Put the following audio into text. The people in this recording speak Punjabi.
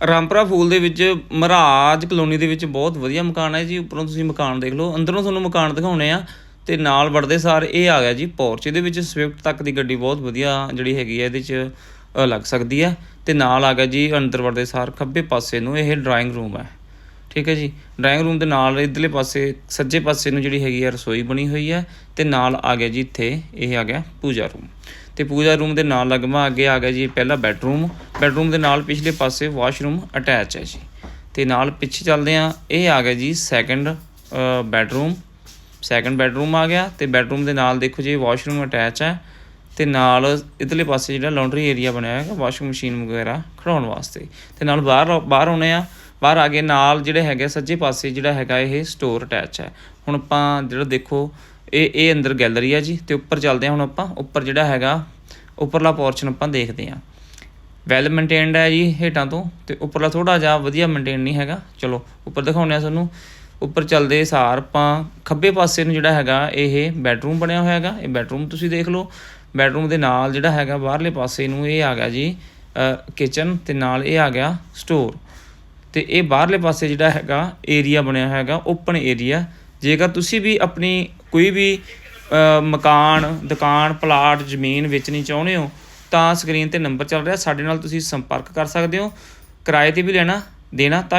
ਰਾਮਪੁਰਾ ਫੂਲ ਦੇ ਵਿੱਚ ਮਹਾਰਾਜ ਕਲੋਨੀ ਦੇ ਵਿੱਚ ਬਹੁਤ ਵਧੀਆ ਮਕਾਨ ਹੈ ਜੀ, ਉੱਪਰੋਂ ਤੁਸੀਂ ਮਕਾਨ ਦੇਖ ਲਓ, ਅੰਦਰੋਂ ਤੁਹਾਨੂੰ ਮਕਾਨ ਦਿਖਾਉਣੇ ਆ ਤੇ ਨਾਲ ਵੜਦੇ ਸਾਰ ਇਹ ਆ ਗਿਆ ਜੀ ਪੋਰਚ ਇਹਦੇ ਵਿੱਚ ਸਵਿਫਟ ਤੱਕ ਦੀ ਗੱਡੀ ਬਹੁਤ ਵਧੀਆ ਜਿਹੜੀ ਹੈਗੀ ਹੈ, ਇਹਦੇ 'ਚ ਲੱਗ ਸਕਦੀ ਹੈ ਤੇ ਨਾਲ ਆ ਗਿਆ ਜੀ ਅੰਦਰ ਵੜਦੇ ਸਾਰ ਖੱਬੇ ਪਾਸੇ ਨੂੰ ਇਹ ਡਰਾਇੰਗ ਰੂਮ ਹੈ। ਠੀਕ ਹੈ ਜੀ। ਡਰਾਇੰਗ ਰੂਮ ਦੇ ਨਾਲ ਇਧਰਲੇ ਪਾਸੇ, ਸੱਜੇ ਪਾਸੇ ਨੂੰ ਜਿਹੜੀ ਹੈਗੀ ਆ ਰਸੋਈ ਬਣੀ ਹੋਈ ਹੈ ਤੇ ਨਾਲ ਆ ਗਿਆ ਜੀ ਇੱਥੇ, ਇਹ ਆ ਗਿਆ ਪੂਜਾ ਰੂਮ ਤੇ ਪੂਜਾ ਰੂਮ ਦੇ ਨਾਲ ਲੱਗਵਾ ਅੱਗੇ ਆ ਗਿਆ ਜੀ ਪਹਿਲਾ ਬੈਡਰੂਮ ਬੈਡਰੂਮ ਦੇ ਨਾਲ ਪਿਛਲੇ ਪਾਸੇ ਵਾਸ਼ਰੂਮ ਅਟੈਚ ਹੈ ਜੀ। ਤੇ ਨਾਲ ਪਿੱਛੇ ਚੱਲਦੇ ਆ ਇਹ ਆ ਗਿਆ ਜੀ ਸੈਕੰਡ ਬੈਡਰੂਮ ਸੈਕੰਡ ਬੈਡਰੂਮ ਆ ਗਿਆ ਤੇ ਬੈਡਰੂਮ ਦੇ ਨਾਲ ਦੇਖੋ ਜੀ ਵਾਸ਼ਰੂਮ ਅਟੈਚ ਹੈ। ਤੇ ਨਾਲ ਇਧਰਲੇ ਪਾਸੇ ਜਿਹੜਾ ਲਾਂਡਰੀ ਏਰੀਆ ਬਣਿਆ ਹੈਗਾ ਵਾਸ਼ਿੰਗ ਮਸ਼ੀਨ ਵਗੈਰਾ ਖੜਾਉਣ ਵਾਸਤੇ। ਤੇ ਨਾਲ ਬਾਹਰ ਬਾਹਰ ਆਉਣੇ ਆ ਬਾਹਰ ਆ ਗਏ ਨਾਲ ਜਿਹੜੇ ਹੈਗੇ ਸੱਜੇ ਪਾਸੇ ਜਿਹੜਾ ਹੈਗਾ ਇਹ ਸਟੋਰ ਅਟੈਚ ਹੈ। ਹੁਣ ਆਪਾਂ ਜਿਹੜਾ ਦੇਖੋ, ਇਹ ਇਹ ਅੰਦਰ ਗੈਲਰੀ ਹੈ ਜੀ, ਤੇ ਉੱਪਰ ਚੱਲਦੇ ਹਾਂ ਹੁਣ ਆਪਾਂ। ਉੱਪਰ ਜਿਹੜਾ ਹੈਗਾ, ਉੱਪਰਲਾ ਪੋਰਸ਼ਨ ਆਪਾਂ ਦੇਖਦੇ ਹਾਂ। ਵੈਲ ਮੇਨਟੇਨਡ ਹੈ ਜੀ ਹੇਠਾਂ ਤੋਂ, ਤੇ ਉੱਪਰਲਾ ਥੋੜਾ ਜਿਹਾ ਵਧੀਆ ਮੇਨਟੇਨ ਨਹੀਂ ਹੈਗਾ। ਚਲੋ, ਉੱਪਰ ਦਿਖਾਉਂਦੇ ਆ ਤੁਹਾਨੂੰ। ਉੱਪਰ ਚੱਲਦੇ ਸਾਰ ਆਪਾਂ ਖੱਬੇ ਪਾਸੇ ਨੂੰ ਜਿਹੜਾ ਹੈਗਾ, ਇਹ ਬੈਡਰੂਮ ਬਣਿਆ ਹੋਇਆ ਹੈਗਾ। ਇਹ ਬੈਡਰੂਮ ਤੁਸੀਂ ਦੇਖ ਲਓ। ਬੈਡਰੂਮ ਦੇ ਨਾਲ ਜਿਹੜਾ ਹੈਗਾ, ਬਾਹਰਲੇ ਪਾਸੇ ਨੂੰ ਇਹ ਆ ਗਿਆ ਜੀ ਕਿਚਨ ਤੇ ਨਾਲ ਇਹ ਆ ਗਿਆ ਸਟੋਰ ਤੇ ਇਹ ਬਾਹਰਲੇ ਪਾਸੇ ਜਿਹੜਾ ਹੈਗਾ ਏਰੀਆ ਬਣਿਆ ਹੈਗਾ ਓਪਨ ਏਰੀਆ ਜੇਕਰ ਤੁਸੀਂ ਵੀ ਆਪਣੀ ਕੋਈ ਵੀ ਮਕਾਨ, ਦੁਕਾਨ, ਪਲਾਟ, ਜ਼ਮੀਨ ਵੇਚਣੀ ਚਾਹੁੰਦੇ ਹੋ, ਤਾਂ ਸਕਰੀਨ ਤੇ ਨੰਬਰ ਚੱਲ ਰਿਹਾ। ਸਾਡੇ ਨਾਲ ਤੁਸੀਂ ਸੰਪਰਕ ਕਰ ਸਕਦੇ ਹੋ। ਕਿਰਾਏ ਤੇ ਵੀ ਲੈਣਾ, ਦੇਣਾ ਤਾਂ